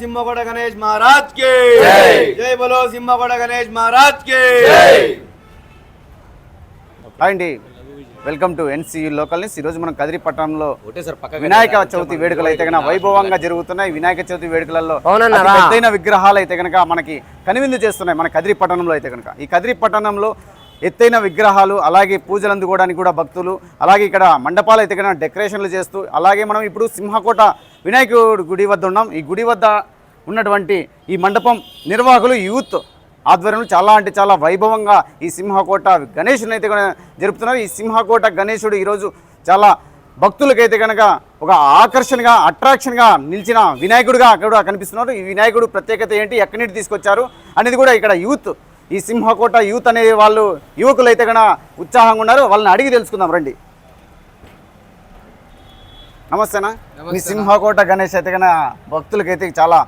సింహగొడ గణేష్ మహారాజ్కి. జై. బలో సింహగొడ గణేష్ మహారాజ్కి. అండి. Welcome to NCU local news రోజు మనం కదిరి పట్టణంలో వినాయక చవితి వేడుకలు అయితే కనుక వైభవంగా జరుగుతున్నాయి. వినాయక చవితి వేడుకలలో పెద్దైన విగ్రహాలు అయితే కనుక మనకి కనువిందు చేస్తున్నాయి. మన కదిరి పట్టణంలో అయితే కనుక ఈ కదిరి పట్టణంలో ఎత్తైన విగ్రహాలు అలాగే పూజలు అందుకోవడానికి కూడా భక్తులు అలాగే ఇక్కడ మండపాలు అయితే కనుక డెకరేషన్లు చేస్తూ అలాగే మనం ఇప్పుడు సింహకోట వినాయకుడు గుడి వద్ద ఉన్నాం. ఈ గుడి వద్ద ఉన్నటువంటి ఈ మండపం నిర్వాహకులు యూత్ ఆధ్వర్యంలో చాలా అంటే చాలా వైభవంగా ఈ సింహకోట గణేషుని అయితే జరుపుతున్నారు. ఈ సింహకోట గణేశుడు ఈరోజు చాలా భక్తులకైతే కనుక ఒక ఆకర్షణగా అట్రాక్షన్గా నిలిచిన వినాయకుడిగా అక్కడ కనిపిస్తున్నారు. ఈ వినాయకుడు ప్రత్యేకత ఏంటి? ఎక్కడి నుండి తీసుకొచ్చారు? అనేది కూడా ఇక్కడ యూత్ ఈ సింహకోట యూత్ అనే వాళ్ళు యువకులు అయితే కనుక ఉత్సాహంగా ఉన్నారు. వాళ్ళని అడిగి తెలుసుకుందాం రండి. నమస్తేనా? మీ సింహకోట గణేష్ అయితే కనుక భక్తులకైతే చాలా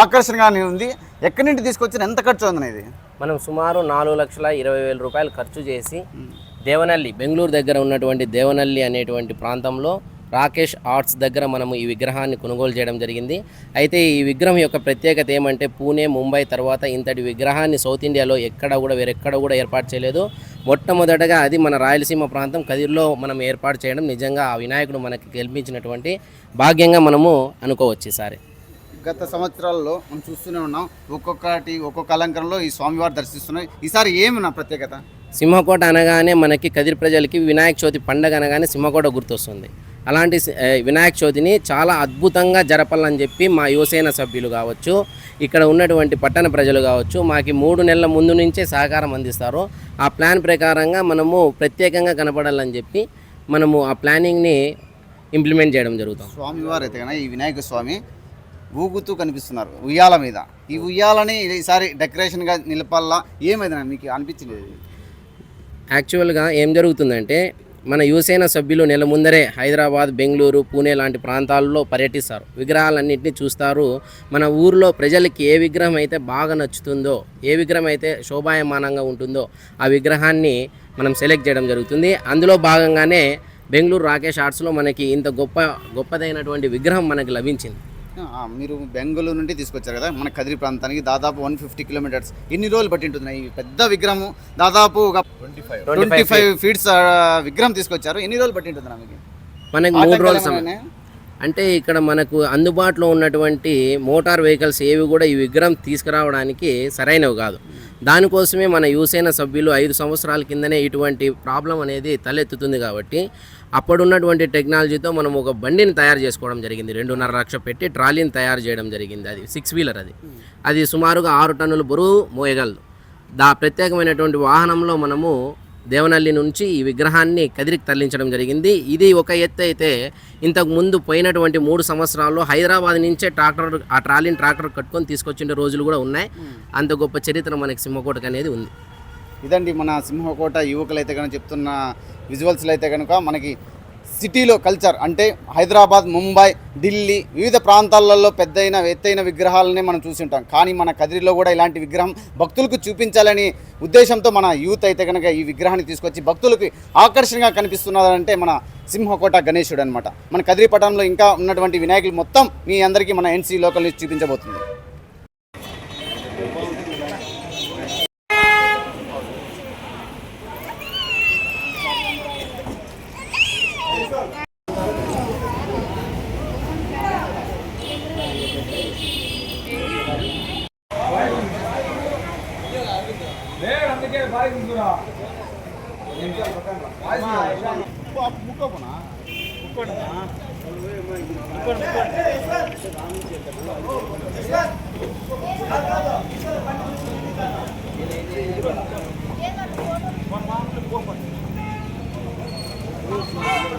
ఆకర్షణగా ఉంది. ఎక్కడి నుండి తీసుకొచ్చిన ఎంత ఖర్చు ఉంది ఇది? మనం సుమారు నాలుగు లక్షల ఇరవై వేల రూపాయలు ఖర్చు చేసి దేవనల్లి బెంగళూరు దగ్గర ఉన్నటువంటి దేవనల్లి అనేటువంటి ప్రాంతంలో రాకేష్ ఆర్ట్స్ దగ్గర మనము ఈ విగ్రహాన్ని కొనుగోలు చేయడం జరిగింది. అయితే ఈ విగ్రహం యొక్క ప్రత్యేకత ఏమంటే పూణే ముంబై తర్వాత ఇంతటి విగ్రహాన్ని సౌత్ ఇండియాలో ఎక్కడ కూడా వేరెక్కడ కూడా ఏర్పాటు చేయలేదు. మొట్టమొదటగా అది మన రాయలసీమ ప్రాంతం కదిర్లో మనం ఏర్పాటు చేయడం నిజంగా ఆ వినాయకుడు మనకి కల్పించినటువంటి భాగ్యంగా మనము అనుకోవచ్చు ఈసారి గత సంవత్సరాల్లో మనం చూస్తూనే ఉన్నాం ఒక్కొక్కటి ఒక్కొక్క అలంకరణలో ఈ స్వామివారు దర్శిస్తున్నాయి. ఈసారి ఏమి నా ప్రత్యేకత? సింహకోట అనగానే మనకి కదిరి ప్రజలకి వినాయక చవితి పండగ అనగానే సింహకోట గుర్తొస్తుంది. అలాంటి వినాయక చవితిని చాలా అద్భుతంగా జరపాలని చెప్పి మా యువసేన సభ్యులు కావచ్చు ఇక్కడ ఉన్నటువంటి పట్టణ ప్రజలు కావచ్చు మాకు మూడు నెలల ముందు నుంచే సహకారం అందిస్తారు. ఆ ప్లాన్ ప్రకారంగా మనము ప్రత్యేకంగా కనపడాలని చెప్పి మనము ఆ ప్లానింగ్ని ఇంప్లిమెంట్ చేయడం జరుగుతాం. స్వామివారు అయితే ఈ వినాయక స్వామి ఊగుతూ కనిపిస్తున్నారు ఉయ్యాల మీద. ఈ ఉయ్యాలని ఈసారి డెకరేషన్గా నిలపాలా? ఏమైంది మీకు అనిపించింది ఇది? యాక్చువల్గా ఏం జరుగుతుందంటే మన యువసేన సభ్యులు నెల ముందరే హైదరాబాద్ బెంగళూరు పూణే లాంటి ప్రాంతాల్లో పర్యటిస్తారు. విగ్రహాలన్నింటినీ చూస్తారు. మన ఊర్లో ప్రజలకి ఏ విగ్రహం అయితే బాగా నచ్చుతుందో ఏ విగ్రహం అయితే శోభాయమానంగా ఉంటుందో ఆ విగ్రహాన్ని మనం సెలెక్ట్ చేయడం జరుగుతుంది. అందులో భాగంగానే బెంగళూరు రాకేష్ ఆర్ట్స్లో మనకి ఇంత గొప్ప గొప్పదైనటువంటి విగ్రహం మనకి లభించింది. మీరు బెంగళూరు నుండి తీసుకొచ్చారు కదా మన కదిరి ప్రాంతానికి దాదాపు వన్ ఫిఫ్టీ కిలోమీటర్స్. ఎన్ని రోజులు పట్టి ఉంటుంది ఈ పెద్ద విగ్రహం దాదాపు ఒక ట్వంటీ ఫైవ్ ఫీట్స్ విగ్రహం తీసుకొచ్చారు. ఎన్ని రోజులు పట్టి ఉంటుంది మీకు? మనకి మూడు రోజుల? అంటే ఇక్కడ మనకు అందుబాటులో ఉన్నటువంటి మోటార్ వెహికల్స్ ఏవి కూడా ఈ విగ్రహం తీసుకురావడానికి సరైనవి కాదు. దానికోసమే మన యువసేన సభ్యులు ఐదు సంవత్సరాల కిందనే ఇటువంటి ప్రాబ్లం అనేది తలెత్తుతుంది కాబట్టి అప్పుడున్నటువంటి టెక్నాలజీతో మనం ఒక బండిని తయారు చేసుకోవడం జరిగింది. రెండున్నర లక్ష పెట్టి ట్రాలీని తయారు చేయడం జరిగింది. అది సిక్స్ వీలర్ అది. అది సుమారుగా ఆరు టన్నుల బరువు మోయగలదు. దా ప్రత్యేకమైనటువంటి వాహనంలో మనము దేవనల్లి నుంచి ఈ విగ్రహాన్ని కదిరికి తరలించడం జరిగింది. ఇది ఒక ఎత్తు అయితే ఇంతకు ముందు పోయినటువంటి మూడు సంవత్సరాల్లో హైదరాబాద్ నుంచే ట్రాక్టర్ ఆ ట్రాలీని ట్రాక్టర్ కట్టుకొని తీసుకొచ్చిన రోజులు కూడా ఉన్నాయి. అంత గొప్ప చరిత్ర మనకి సింహకోటకు అనేది ఉంది. ఇదండి మన సింహకోట యువకులు అయితే కనుక చెప్తున్న విజువల్స్లో అయితే కనుక మనకి సిటీలో కల్చర్ అంటే హైదరాబాద్ ముంబై ఢిల్లీ వివిధ ప్రాంతాలలో పెద్దయిన ఎత్తైన విగ్రహాలనే మనం చూసి ఉంటాం కానీ మన కదిరిలో కూడా ఇలాంటి విగ్రహం భక్తులకు చూపించాలని ఉద్దేశంతో మన యూత్ అయితే కనుక ఈ విగ్రహాన్ని తీసుకొచ్చి భక్తులకి ఆకర్షణగా కనిపిస్తున్నదంటే మన సింహకోట గణేశుడు అనమాట మన కదిరి పట్టణంలో ఇంకా ఉన్నటువంటి వినాయకులు మొత్తం మీ అందరికీ మన ఎన్సీ లోకల్ న్యూస్ చూపించబోతుంది. ముక్కోపోనా ముక్కోనా ముక్కోనా